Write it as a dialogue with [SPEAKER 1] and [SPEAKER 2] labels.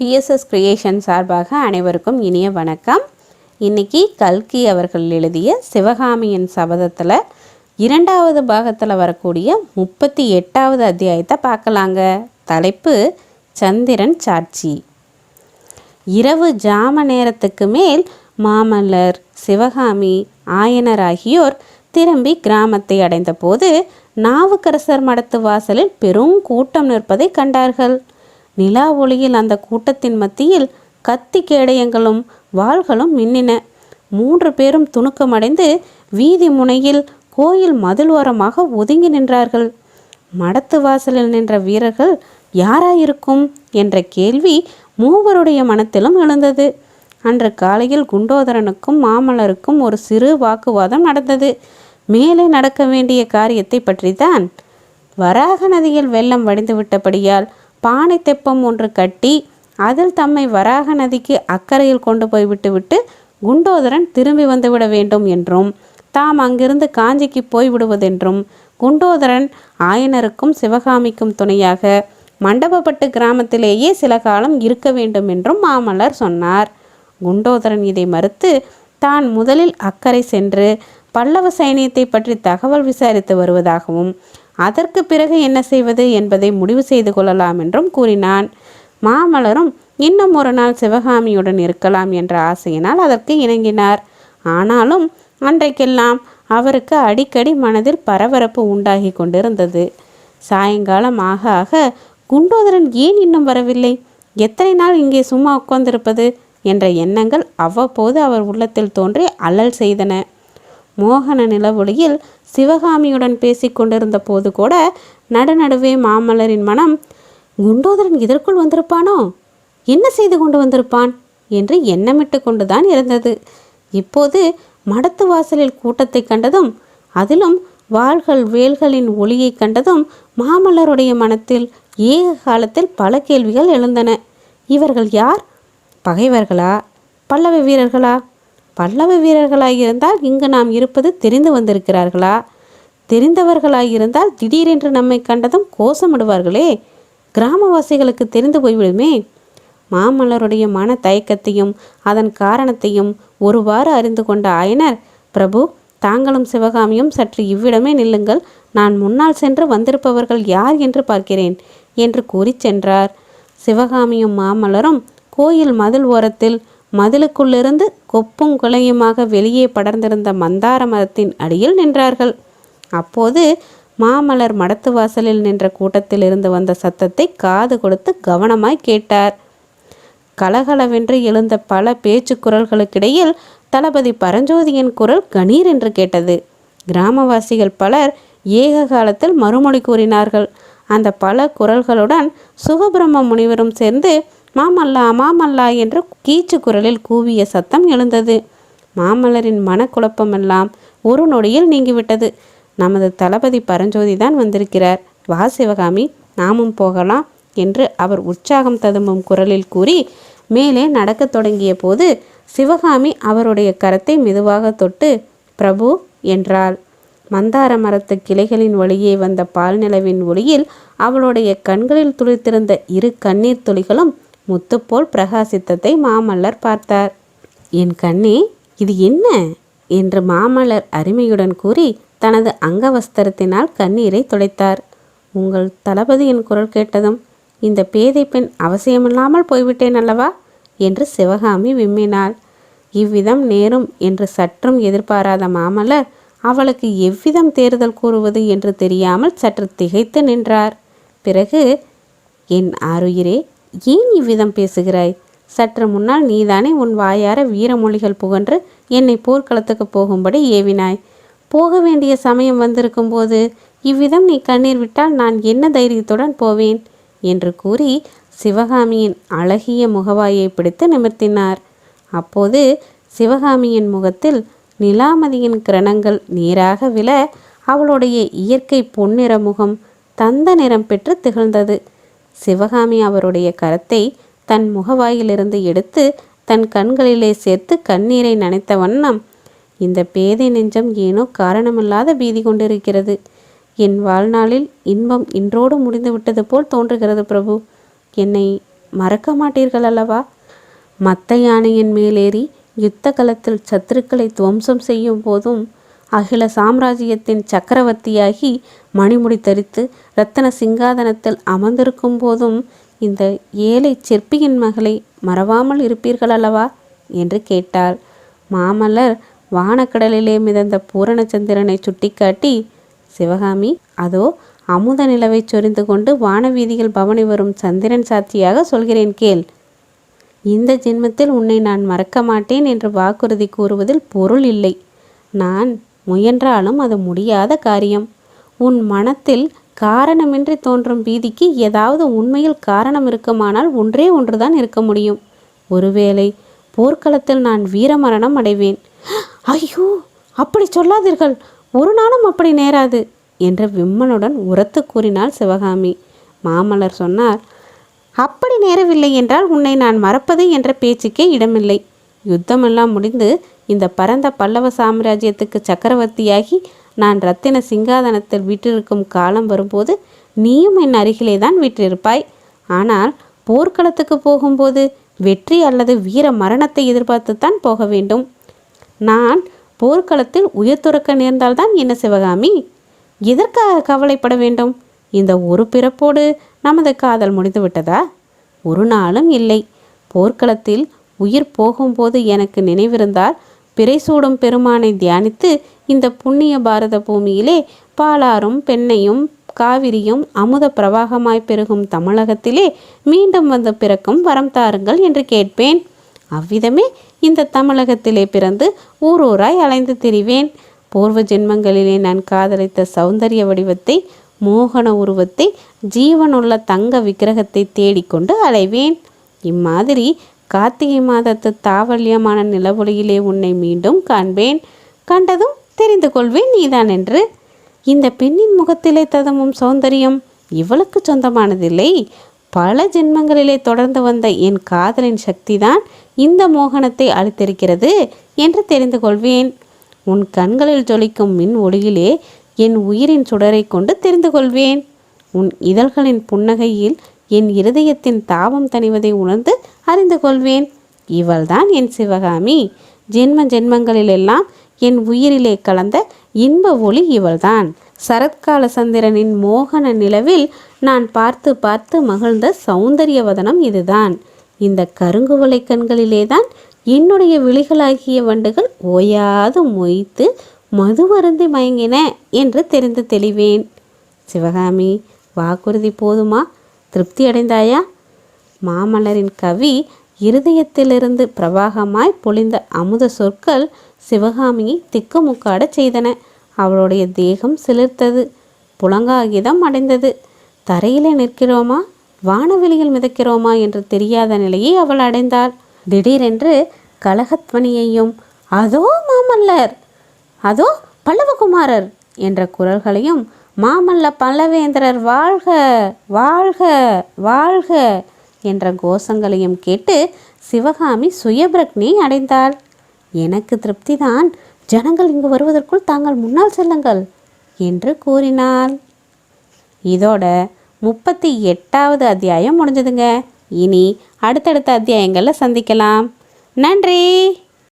[SPEAKER 1] BSS creation சார்பாக அனைவருக்கும் இனிய வணக்கம். இன்னைக்கு கல்கி அவர்கள் எழுதிய சிவகாமியின் சபதத்தில் இரண்டாவது பாகத்தில் வரக்கூடிய முப்பத்தி எட்டாவது அத்தியாயத்தை பார்க்கலாங்க. தலைப்பு சந்திரன் சாட்சி. இரவு ஜாம நேரத்துக்கு மேல் மாமல்லர் சிவகாமி ஆயனர் ஆகியோர் திரும்பி கிராமத்தை அடைந்தபோது நாவுக்கரசர் மடத்து வாசலில் பெரும் கூட்டம் நிற்பதை கண்டார்கள். நிலா ஒளியில் அந்த கூட்டத்தின் மத்தியில் கத்தி கேடயங்களும் வாள்களும் மின்னின. மூன்று பேரும் துணுக்கமடைந்து வீதி முனையில் கோயில் மதில் ஓரமாக ஒதுங்கி நின்றார்கள். மடத்து வாசலில் நின்ற வீரர்கள் யாராயிருக்கும்? என்ற கேள்வி மூவருடைய மனத்திலும் எழுந்தது. அன்று காலையில் குண்டோதரனுக்கும் மாமல்லருக்கும் ஒரு சிறு வாக்குவாதம் நடந்தது. மேலே நடக்க வேண்டிய காரியத்தை பற்றித்தான் வராக நதியில் வெள்ளம் வடிந்து விட்டபடியால் பானை தெப்பம் ஒன்று கட்டி அதில் தம்மை வராக நதிக்கு அக்கறையில் கொண்டு போய் விட்டுவிட்டு குண்டோதரன் திரும்பி வந்துவிட வேண்டும் என்றும் தாம் அங்கிருந்து காஞ்சிக்கு போய் விடுவதென்றும் குண்டோதரன் ஆயனருக்கும் சிவகாமிக்கும் துணையாக மண்டபப்பட்டு கிராமத்திலேயே சில காலம் இருக்க வேண்டும் என்றும் மாமல்லர் சொன்னார். குண்டோதரன் இதை மறுத்து தான் முதலில் அக்கறை சென்று பல்லவ சைனியத்தை பற்றி தகவல் விசாரித்து வருவதாகவும் அதற்கு பிறகு என்ன செய்வது என்பதை முடிவு செய்து கொள்ளலாம் என்றும் கூறினான். மாமலரும் இன்னும் ஒரு நாள் சிவகாமியுடன் இருக்கலாம் என்ற ஆசையினால் அதற்கு இணங்கினார். ஆனாலும் அன்றைக்கெல்லாம் அவருக்கு அடிக்கடி மனதில் பரபரப்பு உண்டாகி கொண்டிருந்தது. சாயங்காலம் ஆக ஆக குண்டோதரன் ஏன் இன்னும் வரவில்லை? எத்தனை நாள் இங்கே சும்மா உட்கார்ந்திருப்பது? என்ற எண்ணங்கள் அவ்வப்போது அவர் உள்ளத்தில் தோன்றி அல்லல் செய்தன. மோகன நிலவொளியில் சிவகாமியுடன் பேசிக் கொண்டிருந்த போது கூட நடுநடுவே மாமல்லரின் மனம் குண்டோதரன் இதற்குள் வந்திருப்பானோ? என்ன செய்து கொண்டு வந்திருப்பான்? என்று எண்ணமிட்டு கொண்டுதான் இருந்தது. இப்போது மடத்து வாசலில் கூட்டத்தை கண்டதும் அதிலும் வாள்கள் வேல்களின் ஒளியை கண்டதும் மாமல்லருடைய மனத்தில் ஏக காலத்தில் பல கேள்விகள் எழுந்தன. இவர்கள் யார்? பகைவர்களா? பல்லவ வீரர்களா? பல்லவ வீரர்களாயிருந்தால் இங்கு நாம் இருப்பது தெரிந்து வந்திருக்கிறார்களா? தெரிந்தவர்களாயிருந்தால் திடீரென்று நம்மை கண்டதும் கோஷமிடுவார்களே. கிராமவாசிகளுக்கு தெரிந்து போய்விடுமே. மாமல்லருடைய மன தயக்கத்தையும் அதன் காரணத்தையும் ஒருவாறு அறிந்து கொண்ட ஆயனர் பிரபு தாங்களும் சிவகாமியும் சற்று இவ்விடமே நில்லுங்கள். நான் முன்னால் சென்று வந்திருப்பவர்கள் யார் என்று பார்க்கிறேன் என்று கூறி சென்றார். சிவகாமியும் மாமல்லரும் கோயில் மதில் ஓரத்தில் மதிலுக்குள்ளிருந்து கொப்பும் குலையுமாக வெளியே படர்ந்திருந்த மந்தார மரத்தின் அடியில் நின்றார்கள். அப்போது மாமலர் மடத்து வாசலில் நின்ற கூட்டத்தில் இருந்து வந்த சத்தத்தை காது கொடுத்து கவனமாய் கேட்டார். கலகலவென்று எழுந்த பல பேச்சு குரல்களுக்கிடையில் தளபதி பரஞ்சோதியின் குரல் கணீர் என்று கேட்டது. கிராமவாசிகள் பலர் ஏக காலத்தில் மறுமொழி கூறினார்கள். அந்த பல குரல்களுடன் சுகபிரம்ம முனிவரும் சேர்ந்து மாமல்லா மாமல்லா என்று கீச்சு குரலில் கூவிய சத்தம் எழுந்தது. மாமல்லரின் மனக்குழப்பமெல்லாம் ஒரு நொடியில் நீங்கிவிட்டது. நமது தளபதி பரஞ்சோதி தான் வந்திருக்கிறார். வா சிவகாமி நாமும் போகலாம் என்று அவர் உற்சாகம் ததும்பும் குரலில் கூறி மேலே நடக்கத் தொடங்கிய போது சிவகாமி அவருடைய கரத்தை மெதுவாக தொட்டு பிரபு என்றாள். மந்தார மரத்து கிளைகளின் வழியே வந்த பால் நிலவின் ஒளியில் அவளுடைய கண்களில் துளித்திருந்த இரு கண்ணீர் துளிகளும் முத்துப்போல் பிரகாசித்ததை மாமல்லர் பார்த்தார். என் கண்ணே இது என்ன என்று மாமல்லர் அருமையுடன் கூறி தனது அங்கவஸ்திரத்தினால் கண்ணீரை துடைத்தார். உங்கள் தளபதியின் குரல் கேட்டதும் இந்த பேதை பெண் அவசியமில்லாமல் போய்விட்டேன் அல்லவா என்று சிவகாமி விம்மினாள். இவ்விதம் நேரும் என்று சற்றும் எதிர்பாராத மாமல்லர் அவளுக்கு எவ்விதம் தேர்தல் கூறுவது என்று தெரியாமல் சற்று திகைத்து நின்றார். பிறகு என் ஆருயிரே ஏன் இவ்விதம் பேசுகிறாய்? சற்று முன்னால் நீதானே உன் வாயார வீரமொழிகள் புகன்று என்னை போர்க்களத்துக்கு போகும்படி ஏவினாய். போக வேண்டிய சமயம் வந்திருக்கும் போது இவ்விதம் நீ கண்ணீர் விட்டால் நான் என்ன தைரியத்துடன் போவேன்? என்று கூறி சிவகாமியின் அழகிய முகவாயை பிடித்து நிமிர்த்தினார். அப்போது சிவகாமியின் முகத்தில் நிலாமதியின் கிரணங்கள் நேராக விழ அவளுடைய இயற்கை பொன்னிற முகம் தந்த நிறம் பெற்று திகழ்ந்தது. சிவகாமி அவருடைய கரத்தை தன் முகவாயிலிருந்து எடுத்து தன் கண்களிலே சேர்த்து கண்ணீரை நனைத்த வண்ணம் இந்த பேதை நெஞ்சம் ஏனோ காரணமில்லாத பீதி கொண்டிருக்கிறது. என் வாழ்நாளில் இன்பம் இன்றோடு முடிந்து விட்டது போல் தோன்றுகிறது பிரபு. என்னை மறக்க மாட்டீர்கள் அல்லவா? மத்த யானையின் மேலேறி யுத்த களத்தில் சத்துருக்களை துவம்சம் செய்யும் போதும் அகில சாம்ராஜ்யத்தின் சக்கரவர்த்தியாகி மணிமுடி தரித்து ரத்தன சிங்காதனத்தில் அமர்ந்திருக்கும் போதும் இந்த ஏழை சிற்பியின் மகளை மறவாமல் இருப்பீர்கள் அல்லவா? என்று கேட்டாள். மாமல்லர் வானக்கடலிலே மிதந்த பூரணச்சந்திரனை சுட்டிக்காட்டி சிவகாமி அதோ அமுத நிலவை சொரிந்து கொண்டு வானவீதியில் பவனி வரும் சந்திரன் சாட்சியாக சொல்கிறேன் கேள். இந்த ஜென்மத்தில் உன்னை நான் மறக்க மாட்டேன் என்று வாக்குறுதி கூறுவதில் பொருள் இல்லை. நான் முயன்றாலும் அது முடியாத காரியம். உன் மனத்தில் காரணமின்றி தோன்றும் பீதிக்கு ஏதாவது உண்மையில் காரணம் இருக்குமானால் ஒன்றே ஒன்றுதான் இருக்க முடியும். ஒருவேளை போர்க்களத்தில் நான் வீரமரணம் அடைவேன். ஐயோ அப்படி சொல்லாதீர்கள். ஒரு நாளும் அப்படி நேராது என்ற விம்மனுடன் உரத்து கூறினாள் சிவகாமி. மாமல்லர் சொன்னார் அப்படி நேரவில்லை என்றால் உன்னை நான் மறப்பது என்ற பேச்சுக்கே இடமில்லை. யுத்தமெல்லாம் முடிந்து இந்த பரந்த பல்லவ சாம்ராஜ்யத்துக்கு சக்கரவர்த்தியாகி நான் ரத்தின சிங்காதனத்தில் வீற்றிருக்கும் காலம் வரும்போது நீயும் என் அருகிலே தான் வீற்றிருப்பாய். ஆனால் போர்க்களத்துக்கு போகும்போது வெற்றி அல்லது வீர மரணத்தை எதிர்பார்த்துத்தான் போக வேண்டும். நான் போர்க்களத்தில் உயிர் துறக்க நேர்ந்தால்தான் என்ன சிவகாமி? எதற்காக கவலைப்பட வேண்டும்? இந்த ஒரு பிறப்போடு நமது காதல் முடிந்து விட்டதா? ஒரு நாளும் இல்லை. போர்க்களத்தில் உயிர் போகும்போது எனக்கு நினைவிருந்தால் பிறைசூடும் பெருமானை தியானித்து இந்த புண்ணிய பாரத பூமியிலே பாலாரும் பெண்ணையும் காவிரியும் அமுத பிரவாகமாய் பெருகும் தமிழகத்திலே மீண்டும் வந்து பிறக்கும் வரம் தாருங்கள் என்று கேட்பேன். அவ்விதமே இந்த தமிழகத்திலே பிறந்து ஊரூராய் அலைந்து திரிவேன். பூர்வ ஜென்மங்களிலே நான் காதலித்த சௌந்தரிய வடிவத்தை மோகன உருவத்தை ஜீவனுள்ள தங்க விக்கிரகத்தை தேடிக்கொண்டு அலைவேன். இம்மாதிரி கார்த்திகை மாதத்து தாவல்யமான நிலவொளியிலே உன்னை மீண்டும் காண்பேன். கண்டதும் தெரிந்து கொள்வேன் நீதான் என்று. இந்த பெண்ணின் முகத்திலே ததமும் சௌந்தரியம் இவளுக்கு சொந்தமானதில்லை. பல ஜென்மங்களிலே தொடர்ந்து வந்த என் காதலின் சக்திதான் இந்த மோகனத்தை அளித்திருக்கிறது என்று தெரிந்து கொள்வேன். உன் கண்களில் ஜொலிக்கும் மின் ஒளியிலே என் உயிரின் சுடரை கொண்டு தெரிந்து கொள்வேன். உன் இதழ்களின் புன்னகையில் என் இருதயத்தின் தாபம் தணிவதை உணர்ந்து அறிந்து கொள்வேன். இவள்தான் என் சிவகாமி. ஜென்ம ஜென்மங்களிலெல்லாம் என் உயிரிலே கலந்த இன்ப ஒளி இவள்தான். சரத்கால சந்திரனின் மோகன நிலவில் நான் பார்த்து பார்த்து மகிழ்ந்த சௌந்தரியவதனம் இதுதான். இந்த கருங்குவலை கண்களிலேதான் என்னுடைய விழிகளாகிய வண்டுகள் ஓயாது மொய்த்து மதுவருந்தி மயங்கின என்று தெரிந்து தெளிவேன். சிவகாமி வாக்குறுதி போதுமா? திருப்தி அடைந்தாயா மாமல்லரின் கவி இருதயத்திலிருந்து பிரவாகமாய் பொழிந்த அமுத சொற்கள் சிவகாமியை திக்குமுக்காடச் செய்தன. அவளுடைய தேகம் சிலிர்த்தது. புலங்காகிதம் அடைந்தது. தரையிலே நிற்கிறோமா? வானவெளியில் மிதக்கிறோமா என்று தெரியாத நிலையை அவள் அடைந்தாள். திடீரென்று கலகத்வனியையும் அதோ மாமல்லர்! அதோ பல்லவகுமாரர்! என்ற குரல்களையும் மாமல்ல பல்லவேந்திரர் வாழ்க வாழ்க வாழ்க என்ற கோஷங்களையும் கேட்டு சிவகாமி சுயபிரக்னி அடைந்தாள். எனக்கு திருப்திதான். ஜனங்கள் இங்கு வருவதற்குள் தாங்கள் முன்னால் செல்லுங்கள் என்று கூறினாள். இதோட முப்பத்தி எட்டாவது அத்தியாயம் முடிஞ்சதுங்க. இனி அடுத்தடுத்த அத்தியாயங்களில் சந்திக்கலாம். நன்றி!